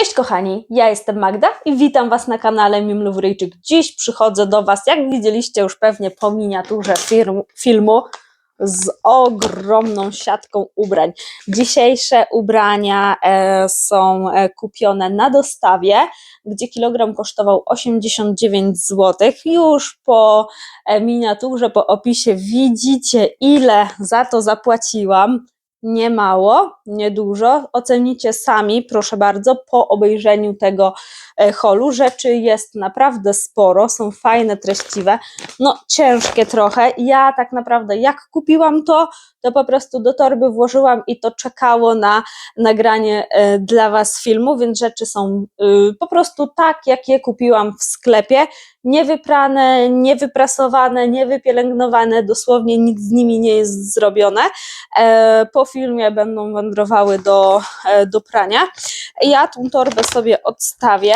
Cześć kochani, ja jestem Magda i witam Was na kanale Mimluwryjczyk. Dziś przychodzę do Was, jak widzieliście już pewnie po miniaturze firm, filmu, z ogromną siatką ubrań. Dzisiejsze ubrania e, są e, kupione na dostawie, gdzie kilogram kosztował 89 zł. Już po e, miniaturze, po opisie widzicie, ile za to zapłaciłam nie mało, nie dużo. Ocenicie sami, proszę bardzo, po obejrzeniu tego e, holu. Rzeczy jest naprawdę sporo, są fajne, treściwe. No, ciężkie trochę. Ja tak naprawdę, jak kupiłam to, to po prostu do torby włożyłam i to czekało na nagranie e, dla Was filmu, więc rzeczy są y, po prostu tak, jak je kupiłam w sklepie. Niewyprane, niewyprasowane, niewypielęgnowane, dosłownie nic z nimi nie jest zrobione. E, Po filmie będą wędrowały do, e, do prania. Ja tą torbę sobie odstawię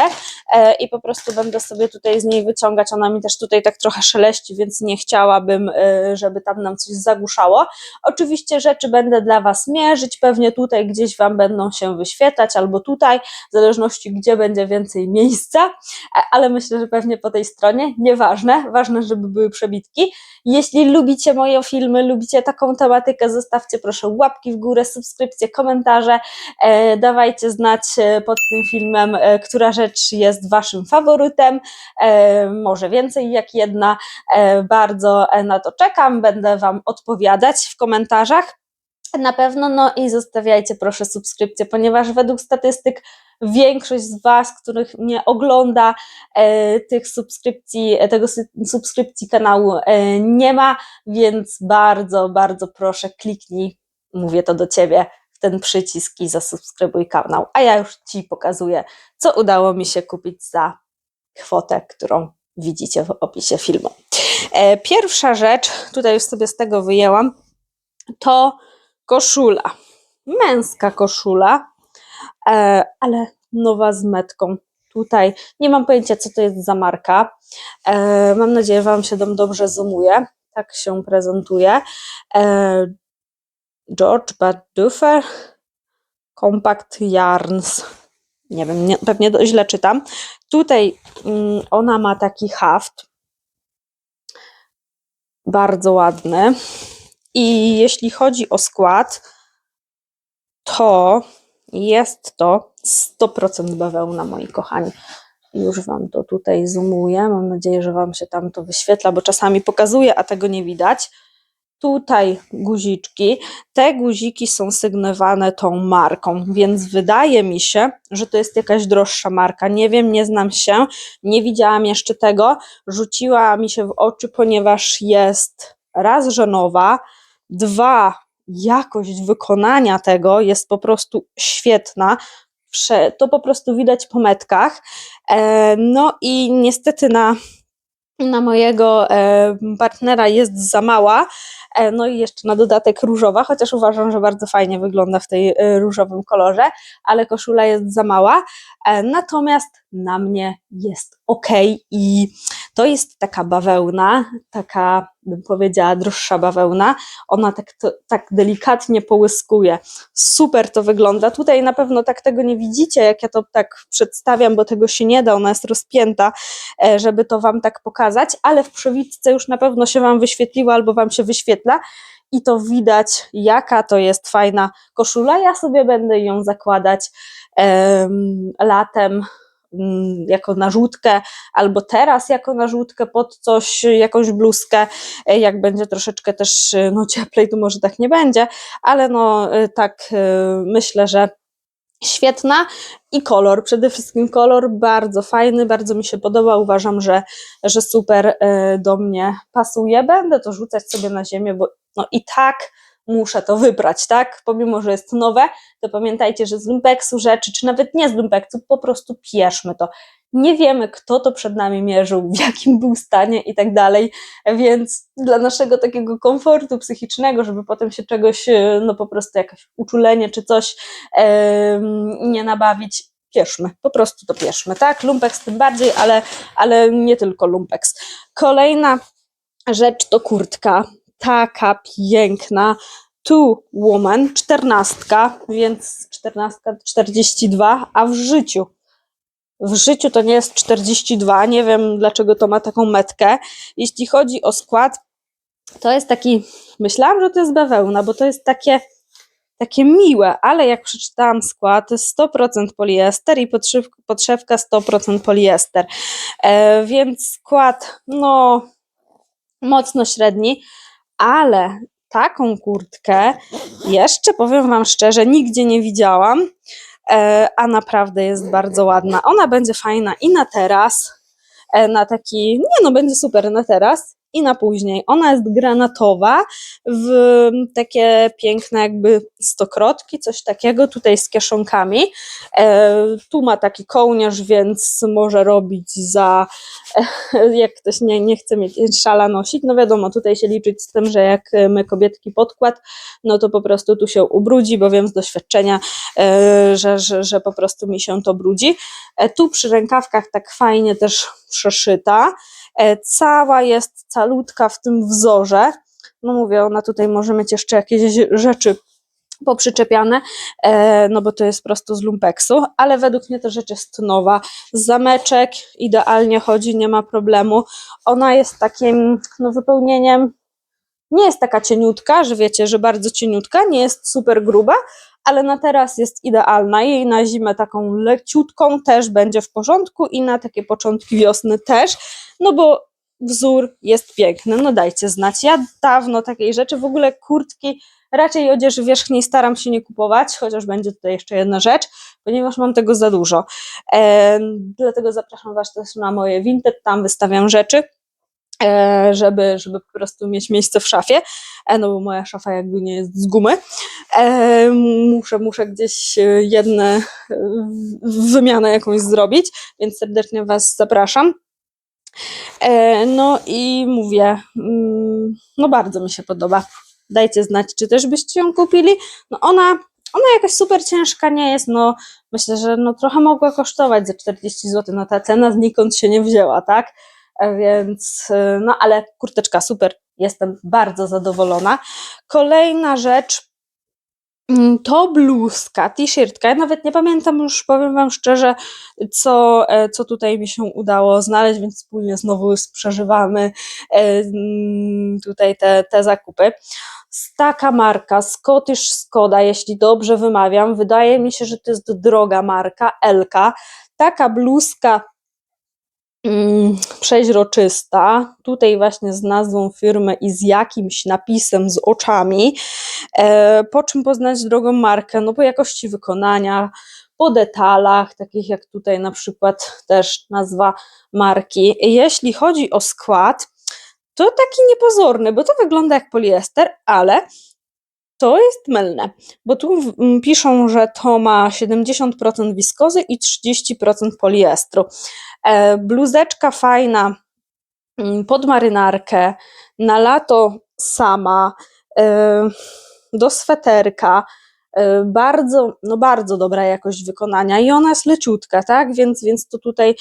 e, i po prostu będę sobie tutaj z niej wyciągać. Ona mi też tutaj tak trochę szeleści, więc nie chciałabym, e, żeby tam nam coś zagłuszało. Oczywiście rzeczy będę dla Was mierzyć, pewnie tutaj gdzieś Wam będą się wyświetlać, albo tutaj, w zależności gdzie będzie więcej miejsca, e, ale myślę, że pewnie po tej stronie, nieważne, ważne, żeby były przebitki. Jeśli lubicie moje filmy, lubicie taką tematykę, zostawcie proszę łapki w górę, subskrypcje, komentarze, dawajcie znać pod tym filmem, e, która rzecz jest Waszym faworytem, e, może więcej jak jedna, e, bardzo e, na to czekam, będę Wam odpowiadać w komentarzach. Na pewno, no i zostawiajcie proszę subskrypcję, ponieważ według statystyk większość z Was, których mnie ogląda, tych subskrypcji, tego subskrypcji kanału nie ma, więc bardzo, bardzo proszę kliknij, mówię to do Ciebie, ten przycisk i zasubskrybuj kanał. A ja już Ci pokazuję, co udało mi się kupić za kwotę, którą widzicie w opisie filmu. E, Pierwsza rzecz, tutaj już sobie z tego wyjęłam, to koszula. Męska koszula, e, ale nowa z metką. Tutaj nie mam pojęcia, co to jest za marka. E, mam nadzieję, że Wam się dom dobrze zoomuje. Tak się prezentuje. George Baduffer Compact Yarns. Nie wiem, nie, pewnie źle czytam. Tutaj mm, ona ma taki haft. Bardzo ładny. I jeśli chodzi o skład, to jest to 100% bawełna, moi kochani. Już Wam to tutaj zoomuję. Mam nadzieję, że Wam się tam to wyświetla, bo czasami pokazuję, a tego nie widać. Tutaj guziczki. Te guziki są sygnowane tą marką, więc wydaje mi się, że to jest jakaś droższa marka. Nie wiem, nie znam się, nie widziałam jeszcze tego. Rzuciła mi się w oczy, ponieważ jest raz, że nowa, dwa, jakość wykonania tego jest po prostu świetna. To po prostu widać po metkach. E, No i niestety na, na mojego e, partnera jest za mała. E, No i jeszcze na dodatek różowa, chociaż uważam, że bardzo fajnie wygląda w tej e, różowym kolorze, ale koszula jest za mała. E, Natomiast na mnie jest ok i to jest taka bawełna, taka bym powiedziała droższa bawełna. Ona tak, to, tak delikatnie połyskuje. Super to wygląda. Tutaj na pewno tak tego nie widzicie, jak ja to tak przedstawiam, bo tego się nie da, ona jest rozpięta, e, żeby to Wam tak pokazać, ale w przewidce już na pewno się Wam wyświetliła albo Wam się wyświetla i to widać, jaka to jest fajna koszula. Ja sobie będę ją zakładać em, latem jako narzutkę, albo teraz jako narzutkę pod coś, jakąś bluzkę, e, jak będzie troszeczkę też e, no, cieplej, to może tak nie będzie, ale no e, tak myślę, że świetna. I kolor, przede wszystkim kolor bardzo fajny, bardzo mi się podoba, uważam, że, że super do mnie pasuje, będę to rzucać sobie na ziemię, bo no i tak muszę to wybrać, tak, pomimo, że jest nowe, to pamiętajcie, że z lumpeksu rzeczy, czy nawet nie z lumpeksu, po prostu pierzmy to. Nie wiemy, kto to przed nami mierzył, w jakim był stanie i tak dalej, więc dla naszego takiego komfortu psychicznego, żeby potem się czegoś, e, no po prostu jakieś uczulenie czy coś em, nie nabawić, pieszmy, po prostu to pieszmy, tak? Lumpeks tym bardziej, ale, ale nie tylko lumpeks. Kolejna rzecz to kurtka, taka piękna, Two Woman, czternastka, więc czternastka 42, a w życiu. W życiu to nie jest 42, nie wiem dlaczego to ma taką metkę. Jeśli chodzi o skład, to jest taki, myślałam, że to jest bawełna, bo to jest takie, takie miłe, ale jak przeczytałam skład, to jest 100% poliester i podszywk- podszewka 100% poliester, e, więc skład, no, mocno średni, ale taką kurtkę jeszcze powiem Wam szczerze, nigdzie nie widziałam, e, a naprawdę jest bardzo ładna. Ona będzie fajna i na teraz, e, na taki, nie no, będzie super na teraz i na później. Ona jest granatowa w takie piękne jakby stokrotki, coś takiego, tutaj z kieszonkami. E, tu ma taki kołnierz, więc może robić za, e, jak ktoś nie, nie chce mieć szala nosić, no wiadomo, tutaj się liczyć z tym, że jak my kobietki podkład, no to po prostu tu się ubrudzi, bo wiem z doświadczenia, e, że, że, że po prostu mi się to brudzi. Tu przy rękawkach tak fajnie też przeszyta. E, Cała jest calutka w tym wzorze. No mówię, ona tutaj może mieć jeszcze jakieś rzeczy poprzyczepiane, e, no bo to jest prosto z lumpeksu, ale według mnie ta rzecz jest nowa. Zameczek idealnie chodzi, nie ma problemu. Ona jest takim no, wypełnieniem, nie jest taka cieniutka, że wiecie, że bardzo cieniutka, nie jest super gruba, ale na teraz jest idealna. Jej na zimę taką leciutką też będzie w porządku i na takie początki wiosny też, no bo wzór jest piękny. No dajcie znać. Ja dawno takiej rzeczy, w ogóle kurtki, raczej odzieży wierzchniej staram się nie kupować, chociaż będzie tutaj jeszcze jedna rzecz, ponieważ mam tego za dużo. Dlatego zapraszam Was też na moje Vinted, tam wystawiam rzeczy. E, Żeby, żeby po prostu mieć miejsce w szafie, e, no bo moja szafa jakby nie jest z gumy. E, muszę, muszę gdzieś jedne wymianę jakąś zrobić, więc serdecznie Was zapraszam. No i mówię, mm, no bardzo mi się podoba. Dajcie znać, czy też byście ją kupili. No ona, ona jakaś super ciężka nie jest, no myślę, że no trochę mogła kosztować za 40 zł, no ta cena znikąd się nie wzięła, tak? E, Więc, e, no ale kurteczka super, jestem bardzo zadowolona. Kolejna rzecz, Mm, To bluzka, t-shirtka. Ja nawet nie pamiętam już, powiem Wam szczerze, co, e, co tutaj mi się udało znaleźć, więc wspólnie znowu przeżywamy mm, tutaj te, te zakupy. Taka marka, Scottish Skoda, jeśli dobrze wymawiam, wydaje mi się, że to jest droga marka, Elka. Taka bluzka przeźroczysta, tutaj właśnie z nazwą firmy i z jakimś napisem z oczami. E, po czym poznać drogą markę? No po jakości wykonania, po detalach, takich jak tutaj na przykład też nazwa marki. Jeśli chodzi o skład, to taki niepozorny, bo to wygląda jak poliester, ale to jest mylne, bo tu piszą, że to ma 70% wiskozy i 30% poliestru. E, bluzeczka fajna mm, pod marynarkę, na lato sama, e, do sweterka, e, bardzo, no bardzo dobra jakość wykonania i ona jest leciutka, tak, więc, więc to tutaj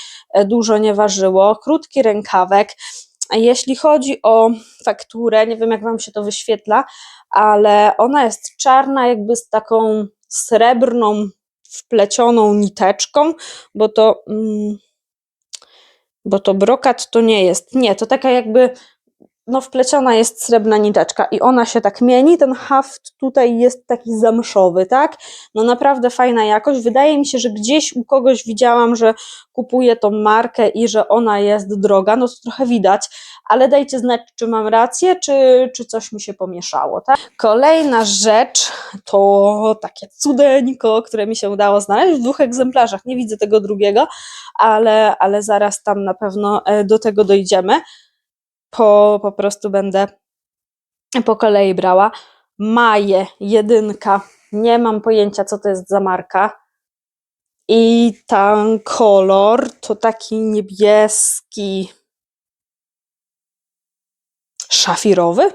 dużo nie ważyło. Krótki rękawek. Jeśli chodzi o fakturę, nie wiem jak Wam się to wyświetla, ale ona jest czarna jakby z taką srebrną wplecioną niteczką, bo to mm, bo to brokat to nie jest. Nie, to taka jakby no wpleciona jest srebrna niteczka i ona się tak mieni, ten haft tutaj jest taki zamszowy, tak? No naprawdę fajna jakość. Wydaje mi się, że gdzieś u kogoś widziałam, że kupuje tą markę i że ona jest droga, no to trochę widać, ale dajcie znać, czy mam rację, czy, czy coś mi się pomieszało, tak? Kolejna rzecz to takie cudeńko, które mi się udało znaleźć w dwóch egzemplarzach. Nie widzę tego drugiego, ale, ale zaraz tam na pewno e, do tego dojdziemy. Po, po prostu będę po kolei brała. Maje, jedynka. Nie mam pojęcia, co to jest za marka. I ten kolor to taki niebieski, szafirowy,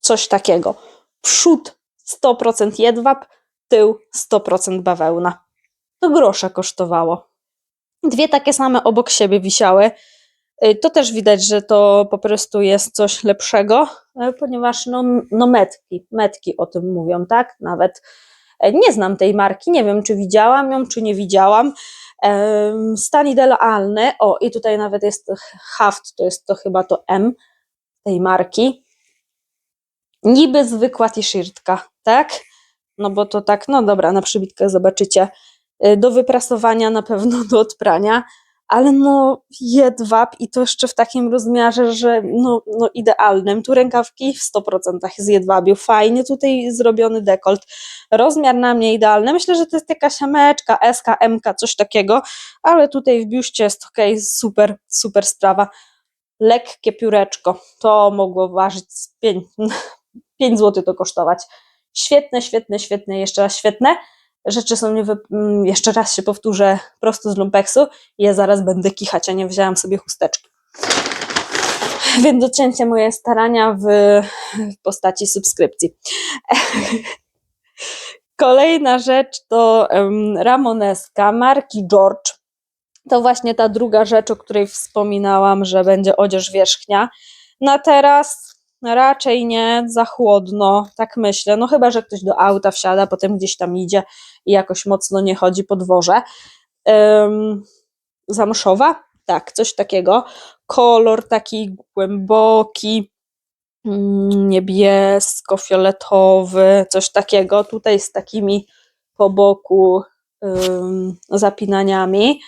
coś takiego. Przód 100% jedwab, tył 100% bawełna. To grosza kosztowało. Dwie takie same obok siebie wisiały. Y, To też widać, że to po prostu jest coś lepszego, y, ponieważ no, no metki, metki o tym mówią, tak? Nawet e, nie znam tej marki, nie wiem, czy widziałam ją, czy nie widziałam. Stan idealny, o i tutaj nawet jest haft, to jest to chyba to M tej marki. Niby zwykła t-shirtka, tak? No bo to tak, no dobra, na przybitkach zobaczycie. Y, Do wyprasowania na pewno do odprania, ale no jedwab i to jeszcze w takim rozmiarze, że no, no idealnym. Tu rękawki w 100% z jedwabiu, fajnie tutaj zrobiony dekolt. Rozmiar na mnie idealny, myślę, że to jest jakaś ameczka, SK, MK, coś takiego, ale tutaj w biuście jest ok, super, super sprawa. Lekkie pióreczko, to mogło ważyć 5, 5 zł to kosztować. Świetne, świetne, świetne, jeszcze raz świetne. Rzeczy są nie wy... mm, jeszcze raz się powtórzę, prosto z lumpeksu. Ja zaraz będę kichać, a nie wzięłam sobie chusteczki. Więc docięcie moje starania w postaci subskrypcji. Kolejna rzecz to ramoneska marki George. To właśnie ta druga rzecz, o której wspominałam, że będzie odzież wierzchnia. Na teraz raczej nie, za chłodno, tak myślę. No chyba, że ktoś do auta wsiada, potem gdzieś tam idzie i jakoś mocno nie chodzi po dworze. Ym, zamszowa? Tak, coś takiego. Kolor taki głęboki, mm, niebiesko-fioletowy, coś takiego. Tutaj z takimi po boku ym, zapinaniami.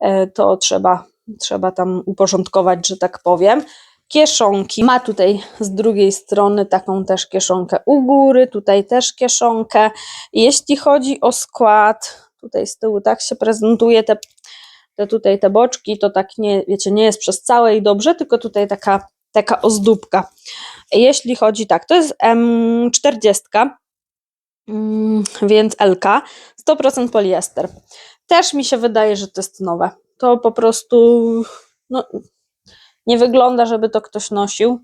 E, To trzeba, trzeba tam uporządkować, że tak powiem. Kieszonki. Ma tutaj z drugiej strony taką też kieszonkę u góry, tutaj też kieszonkę. Jeśli chodzi o skład, tutaj z tyłu tak się prezentuje te, te tutaj te boczki, to tak nie, wiecie, nie jest przez całe i dobrze, tylko tutaj taka, taka ozdóbka. Jeśli chodzi tak, to jest M40, mm, więc LK, 100% poliester. Też mi się wydaje, że to jest nowe. To po prostu no, nie wygląda, żeby to ktoś nosił.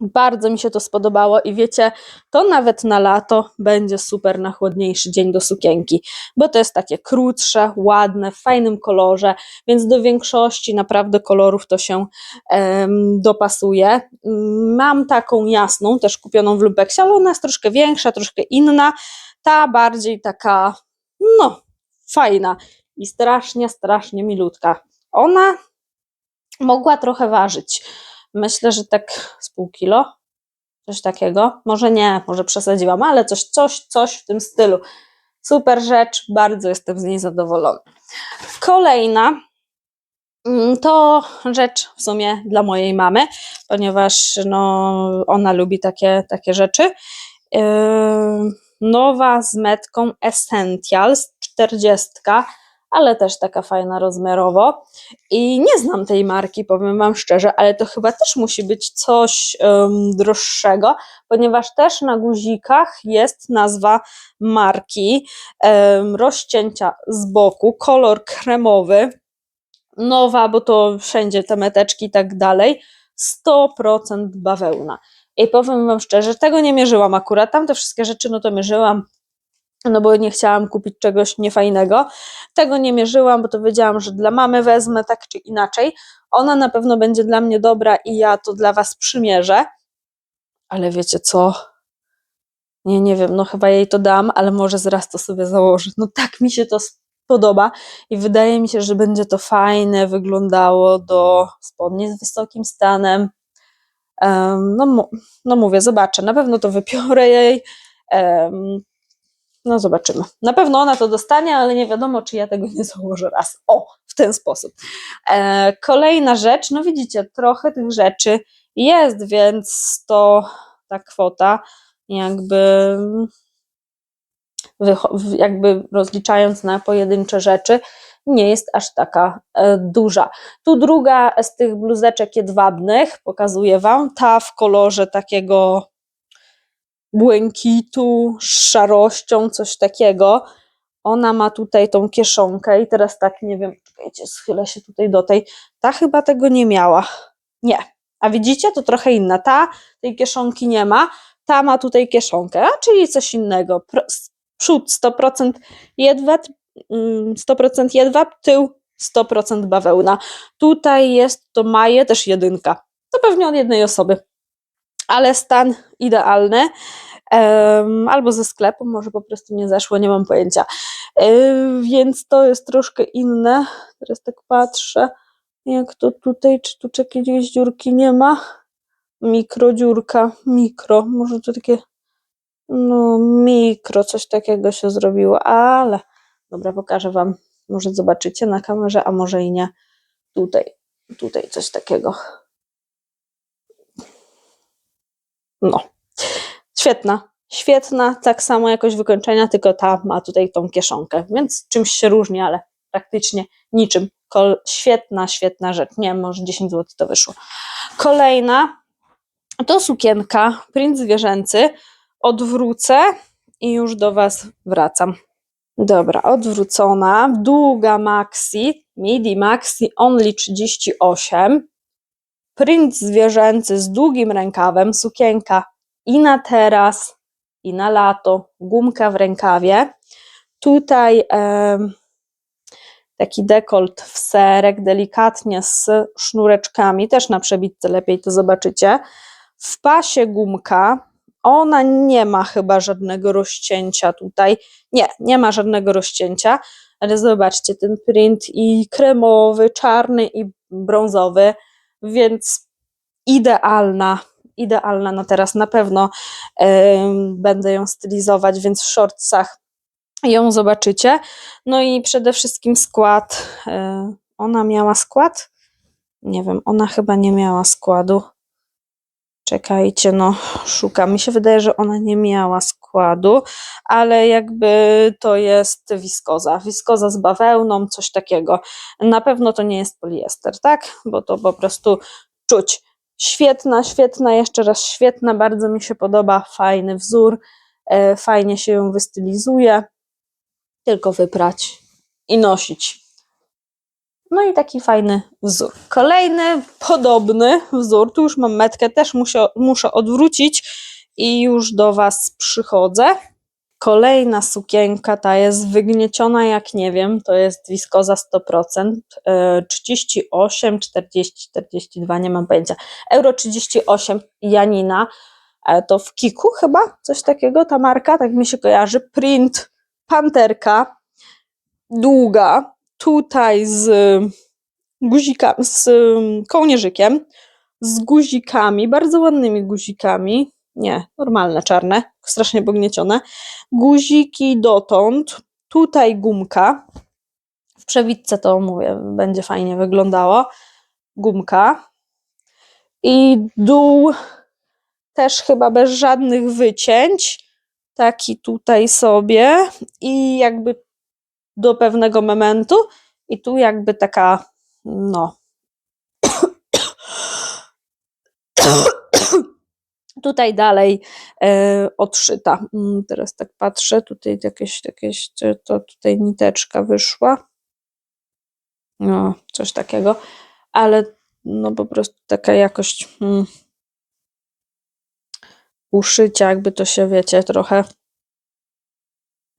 Bardzo mi się to spodobało i wiecie, to nawet na lato będzie super na chłodniejszy dzień do sukienki, bo to jest takie krótsze, ładne, w fajnym kolorze, więc do większości naprawdę kolorów to się dopasuje. Mam taką jasną, też kupioną w Lumpeksie, ale ona jest troszkę większa, troszkę inna. Ta bardziej taka, no, fajna i strasznie, strasznie milutka. Ona mogła trochę ważyć. Myślę, że tak z pół kilo, coś takiego. Może nie, może przesadziłam, ale coś, coś, coś w tym stylu. Super rzecz, bardzo jestem z niej zadowolona. Kolejna mm, to rzecz w sumie dla mojej mamy, ponieważ no, ona lubi takie, takie rzeczy. Yy, nowa z metką Essentials 40, ale też taka fajna rozmiarowo. I nie znam tej marki, powiem Wam szczerze, ale to chyba też musi być coś em, droższego, ponieważ też na guzikach jest nazwa marki, em, rozcięcia z boku, kolor kremowy, nowa, bo to wszędzie te meteczki i tak dalej, 100% bawełna. I powiem Wam szczerze, tego nie mierzyłam akurat, tam te wszystkie rzeczy no to mierzyłam, no bo nie chciałam kupić czegoś niefajnego. Tego nie mierzyłam, bo to wiedziałam, że dla mamy wezmę tak czy inaczej. Ona na pewno będzie dla mnie dobra i ja to dla Was przymierzę. Ale wiecie co? Nie, nie wiem, no chyba jej to dam, ale może zaraz to sobie założę. No tak mi się to podoba i wydaje mi się, że będzie to fajne, wyglądało do spodni z wysokim stanem. Em, no, no mówię, zobaczę, na pewno to wypiorę jej. Em, no zobaczymy. Na pewno ona to dostanie, ale nie wiadomo, czy ja tego nie założę raz. O, w ten sposób. E, kolejna rzecz, no widzicie, trochę tych rzeczy jest, więc to ta kwota jakby jakby rozliczając na pojedyncze rzeczy, nie jest aż taka e, duża. Tu druga z tych bluzeczek jedwabnych, pokazuję Wam, ta w kolorze takiego błękitu, szarością, coś takiego. Ona ma tutaj tą kieszonkę i teraz tak, nie wiem, czekajcie, schylę się tutaj do tej. Ta chyba tego nie miała. Nie. A widzicie, to trochę inna. Ta tej kieszonki nie ma, ta ma tutaj kieszonkę, a czyli coś innego. Pro, przód 100% jedwab, mm, 100% jedwab, tył 100% bawełna. Tutaj jest to Maje, też jedynka. To pewnie od jednej osoby. Ale stan idealny. albo ze sklepu, może po prostu nie zeszło, nie mam pojęcia. E, więc to jest troszkę inne. Teraz tak patrzę, jak to tutaj, czy tu jakieś dziurki nie ma? Mikrodziurka, mikro, może to takie, no mikro, coś takiego się zrobiło, ale dobra, pokażę Wam, może zobaczycie na kamerze, a może i nie. Tutaj, tutaj coś takiego. No, świetna, świetna, tak samo jakość wykończenia, tylko ta ma tutaj tą kieszonkę, więc czymś się różni, ale praktycznie niczym. Kol świetna, świetna rzecz. Nie wiem, może 10 zł to wyszło. Kolejna to sukienka, print zwierzęcy. Odwrócę i już do Was wracam. Dobra, odwrócona, długa maxi, midi maxi only 38, print zwierzęcy z długim rękawem, sukienka i na teraz, i na lato, gumka w rękawie. Tutaj em, taki dekolt w serek, delikatnie z sznureczkami, też na przebitce lepiej to zobaczycie. W pasie gumka, ona nie ma chyba żadnego rozcięcia tutaj. Nie, nie ma żadnego rozcięcia, ale zobaczcie, ten print i kremowy, czarny i brązowy, więc idealna, idealna na teraz na pewno będę ją stylizować, więc w shortsach ją zobaczycie. No i przede wszystkim skład. e, Ona miała skład? Nie wiem, ona chyba nie miała składu. Czekajcie, no szukam. Mi się wydaje, że ona nie miała składu, ale jakby to jest wiskoza. Wiskoza z bawełną, coś takiego. Na pewno to nie jest poliester, tak? Bo to po prostu czuć. Świetna, świetna, jeszcze raz świetna, bardzo mi się podoba, fajny wzór, e, fajnie się ją wystylizuje, tylko wyprać i nosić. No i taki fajny wzór. Kolejny podobny wzór, tu już mam metkę, też muszę, muszę odwrócić i już do Was przychodzę. Kolejna sukienka, ta jest wygnieciona jak nie wiem, to jest wiskoza 100%, e, 38, 40, 42, nie mam pojęcia. Euro 38, Janina, e, to w Kiku chyba, coś takiego, ta marka, tak mi się kojarzy. Print, panterka, długa, tutaj z guzikami, z ym, kołnierzykiem, z guzikami, bardzo ładnymi guzikami, nie, normalne, czarne, strasznie pogniecione, guziki dotąd, tutaj gumka, w przewidce to mówię, będzie fajnie wyglądało, gumka. I dół też chyba bez żadnych wycięć, taki tutaj sobie. I jakby do pewnego momentu i tu jakby taka, no. Tutaj dalej e, odszyta. Mm, Teraz tak patrzę, tutaj jakieś, jakieś to- tutaj niteczka wyszła. No, coś takiego, ale no po prostu taka jakość mm, uszycia, jakby to się wiecie, trochę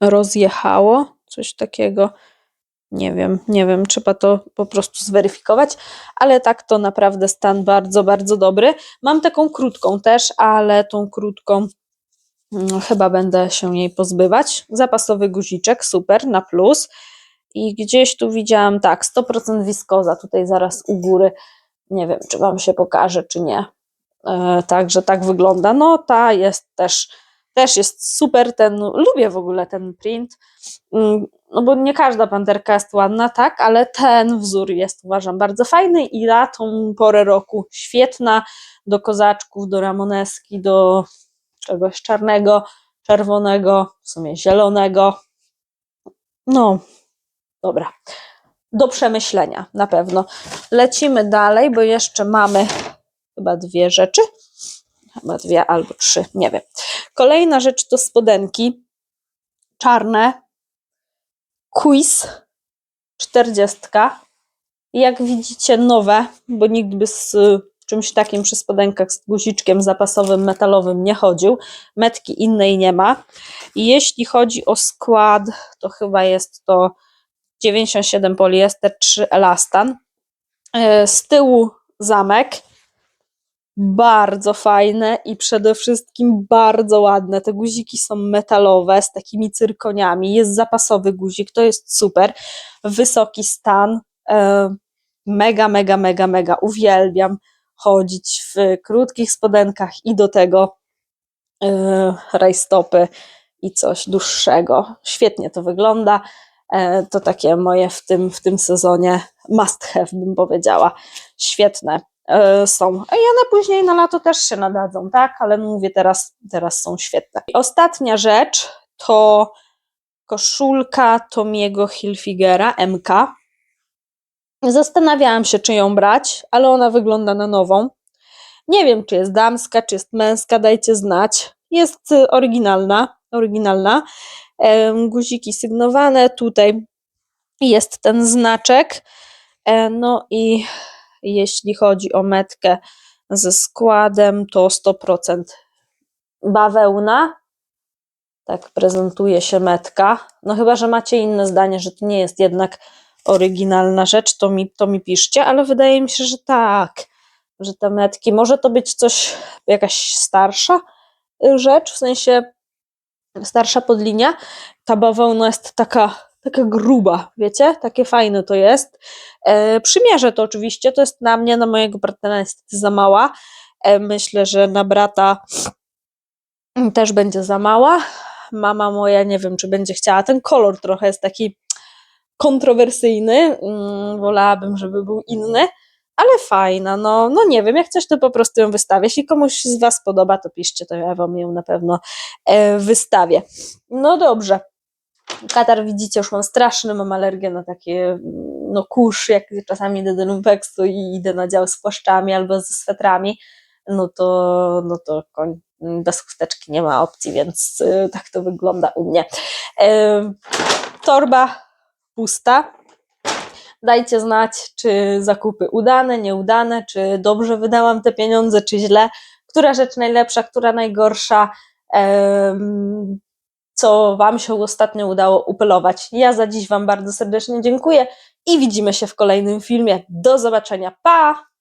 rozjechało, coś takiego. Nie wiem, nie wiem, trzeba to po prostu zweryfikować, ale tak to naprawdę stan bardzo, bardzo dobry. Mam taką krótką też, ale tą krótką mm, chyba będę się jej pozbywać. Zapasowy guziczek, super, na plus. I gdzieś tu widziałam, tak, 100% wiskoza, tutaj zaraz u góry. Nie wiem, czy Wam się pokaże, czy nie. E, Także tak wygląda. No, ta jest też, też jest super. Ten, lubię w ogóle ten print. Mm, No bo nie każda panterka jest ładna, tak, ale ten wzór jest uważam bardzo fajny i na tą porę roku świetna do kozaczków, do ramoneski, do czegoś czarnego, czerwonego, w sumie zielonego. No, dobra. Do przemyślenia na pewno. Lecimy dalej, bo jeszcze mamy chyba dwie rzeczy. Chyba dwie albo trzy, nie wiem. Kolejna rzecz to spodenki czarne, quiz 40. Jak widzicie, nowe, bo nikt by z y, czymś takim przy spodenkach z guziczkiem zapasowym metalowym nie chodził. Metki innej nie ma. I jeśli chodzi o skład, to chyba jest to 97 poliester, 3 elastan. E, Z tyłu zamek. Bardzo fajne i przede wszystkim bardzo ładne. Te guziki są metalowe z takimi cyrkoniami. Jest zapasowy guzik, to jest super. Wysoki stan. E, mega, mega, mega, mega. Uwielbiam chodzić w krótkich spodenkach i do tego e, rajstopy i coś dłuższego. Świetnie to wygląda. E, To takie moje w tym, w tym sezonie must have, bym powiedziała. Świetne są. A ja na później na lato też się nadadzą, tak? Ale mówię, teraz, teraz są świetne. I ostatnia rzecz to koszulka Tomiego Hilfigera MK. Zastanawiałam się, czy ją brać, ale ona wygląda na nową. Nie wiem, czy jest damska, czy jest męska, dajcie znać. Jest y, oryginalna, oryginalna. Guziki sygnowane, tutaj jest ten znaczek. E, No i jeśli chodzi o metkę ze składem, to 100% bawełna. Tak prezentuje się metka. No chyba, że macie inne zdanie, że to nie jest jednak oryginalna rzecz, to mi, to mi piszcie, ale wydaje mi się, że tak, że te metki, może to być coś, jakaś starsza rzecz, w sensie starsza podlinia, ta bawełna jest taka, taka gruba, wiecie, takie fajne to jest. E, przymierzę to oczywiście, to jest na mnie, na mojego partnera niestety za mała, e, myślę, że na brata też będzie za mała. Mama moja, nie wiem, czy będzie chciała. Ten kolor trochę jest taki kontrowersyjny. mm, Wolałabym, żeby był inny, ale fajna. No, no nie wiem, jak coś, to po prostu ją wystawię. Jeśli komuś z Was podoba, to piszcie, to ja Wam ją na pewno e, wystawię. No dobrze. Katar widzicie, już mam straszny, mam alergię na takie no kurz, jak czasami idę do lumpeksu i idę na dział z płaszczami albo ze swetrami, no to, no to koń, bez chusteczki nie ma opcji, więc y, tak to wygląda u mnie. Em, torba pusta. Dajcie znać, czy zakupy udane, nieudane, czy dobrze wydałam te pieniądze, czy źle. Która rzecz najlepsza, która najgorsza. Em, co Wam się ostatnio udało upolować. Ja za dziś Wam bardzo serdecznie dziękuję i widzimy się w kolejnym filmie. Do zobaczenia. Pa!